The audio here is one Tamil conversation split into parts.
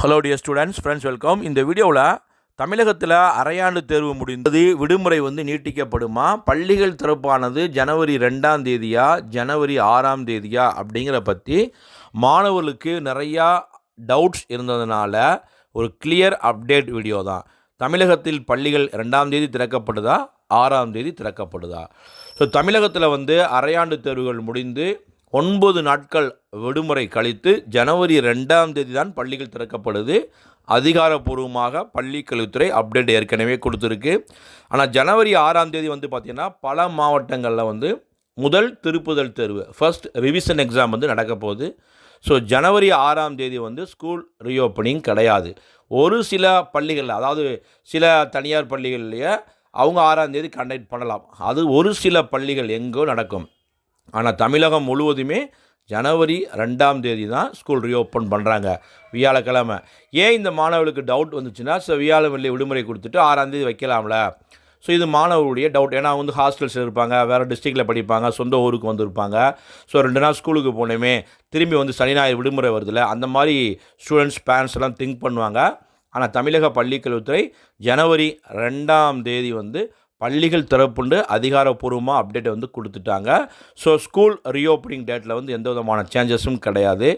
Hello dear students friends welcome இந்த வீடியோவில் தமிழகத்தில் அரையாண்டு தேர்வு முடிந்தது விடுமுறை வந்து நீட்டிக்கப்படுமா பள்ளிகள் திறப்பானது ஜனவரி ரெண்டாம் தேதியா ஜனவரி ஆறாம் தேதியா அப்படிங்கிற பற்றி மாணவர்களுக்கு நிறையா டவுட்ஸ் இருந்ததுனால ஒரு கிளியர் அப்டேட் வீடியோ தான். தமிழகத்தில் பள்ளிகள் ரெண்டாம் தேதி திறக்கப்படுதா ஆறாம் தேதி திறக்கப்படுதா? ஸோ தமிழகத்தில் வந்து அரையாண்டு தேர்வுகள் முடிந்து ஒன்பது நாட்கள் விடுமுறை கழித்து ஜனவரி ரெண்டாம் தேதி தான் பள்ளிகள் திறக்கப்படுது. அதிகாரப்பூர்வமாக பள்ளி கல்வித்துறை அப்டேட் ஏற்கனவே கொடுத்துருக்கு. ஆனால் ஜனவரி ஆறாம் தேதி வந்து பார்த்திங்கன்னா பல மாவட்டங்களில் வந்து முதல் திருப்புதல் தேர்வு ஃபர்ஸ்ட் ரிவிஷன் எக்ஸாம் வந்து நடக்க போகுது. ஸோ ஜனவரி ஆறாம் தேதி வந்து ஸ்கூல் ரீஓப்பனிங் கிடையாது. ஒரு சில பள்ளிகளில் அதாவது சில தனியார் பள்ளிகள்லேயே அவங்க ஆறாம் தேதி கண்டக்ட் பண்ணலாம். அது ஒரு சில பள்ளிகள் எங்கோ நடக்கும். ஆனால் தமிழகம் முழுவதுமே ஜனவரி ரெண்டாம் தேதி தான் ஸ்கூல் ரீஓப்பன் பண்ணுறாங்க வியாழக்கிழமை. ஏன் இந்த மாணவர்களுக்கு டவுட் வந்துச்சுன்னா ஸோ வியாழ வெள்ளி விடுமுறை கொடுத்துட்டு ஆறாம் தேதி வைக்கலாம்ல. ஸோ இது மாணவருடைய டவுட் ஏன்னா வந்து ஹாஸ்டல்ஸில் இருப்பாங்க வேறு டிஸ்ட்ரிக்டில் படிப்பாங்க சொந்த ஊருக்கு வந்திருப்பாங்க. ஸோ ரெண்டு நாள் ஸ்கூலுக்கு போனோமே திரும்பி வந்து சனி ஞாயிறு விடுமுறை வருதில்ல அந்த மாதிரி ஸ்டூடெண்ட்ஸ் பேரண்ட்ஸ் எல்லாம் திங்க் பண்ணுவாங்க. ஆனால் தமிழக பள்ளிக்கல்வித்துறை ஜனவரி ரெண்டாம் தேதி வந்து பள்ளிகள் திறப்புண்டு அதிகாரப்பூர்வமாக அப்டேட் வந்து கொடுத்துட்டாங்க. ஸோ ஸ்கூல் ரீஓப்பனிங் டேட்டில் வந்து எந்த விதமான சேஞ்சஸும் கிடையாது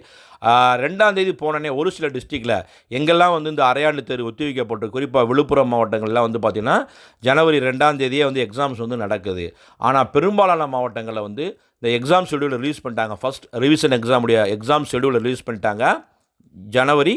ரெண்டாம் தேதி போனோடனே ஒரு சில டிஸ்ட்ரிக்டில் எங்கெல்லாம் வந்து இந்த அரையாண்டு தேர்வு ஒத்திவைக்கப்பட்டு குறிப்பாக விழுப்புரம் மாவட்டங்கள்லாம் வந்து பார்த்திங்கன்னா ஜனவரி ரெண்டாம் தேதியே வந்து எக்ஸாம்ஸ் வந்து நடக்குது. ஆனால் பெரும்பாலான மாவட்டங்களில் வந்து இந்த எக்ஸாம் ஷெடியூல் ரிலீஸ் பண்ணிட்டாங்க. ஃபஸ்ட் ரிவிஷன் எக்ஸாமுடைய எக்ஸாம் ஷெடியூல் ரிலீஸ் பண்ணிட்டாங்க. ஜனவரி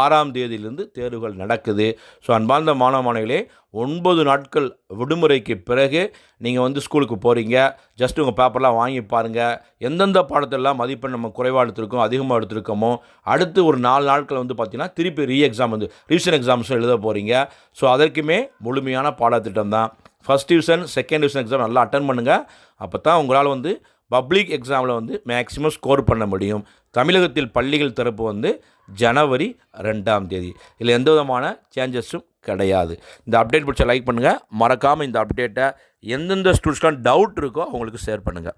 ஆறாம் தேதியிலிருந்து தேர்வுகள் நடக்குது. ஸோ அன்பார்ந்த மாணவ மாணவிகளே ஒன்பது நாட்கள் விடுமுறைக்கு பிறகு நீங்கள் வந்து ஸ்கூலுக்கு போகிறீங்க ஜஸ்ட் உங்கள் பேப்பர்லாம் வாங்கி பாருங்கள் எந்தெந்த பாடத்தெல்லாம் மதிப்பெண் நம்ம குறைவாக எடுத்திருக்கோம் அதிகமாக எடுத்திருக்கோமோ அடுத்து ஒரு நாலு நாட்கள் வந்து பார்த்திங்கன்னா திருப்பி ரீ எக்ஸாம் வந்து ரிவிஷன் எக்ஸாம்ஸும் எழுத போகிறீங்க ஸோ அதற்குமே முழுமையான பாடத்திட்டம் தான். First division second division exam நல்லா அட்டன் பண்ணுங்கள் அப்போ தான் உங்களால் வந்து பப்ளிக் எக்ஸாமில் வந்து மேக்ஸிமம் ஸ்கோர் பண்ண முடியும். தமிழகத்தில் பள்ளிகள் திறப்பு வந்து ஜனவரி ரெண்டாம் தேதி. இதில் எந்த விதமான சேஞ்சஸும் கிடையாது. இந்த அப்டேட் பிடிச்ச லைக் பண்ணுங்கள் மறக்காமல் இந்த அப்டேட்டை எந்தெந்த ஸ்டூடெண்ட்ஸ்க்கான டவுட் இருக்கோ அவங்களுக்கு ஷேர் பண்ணுங்கள்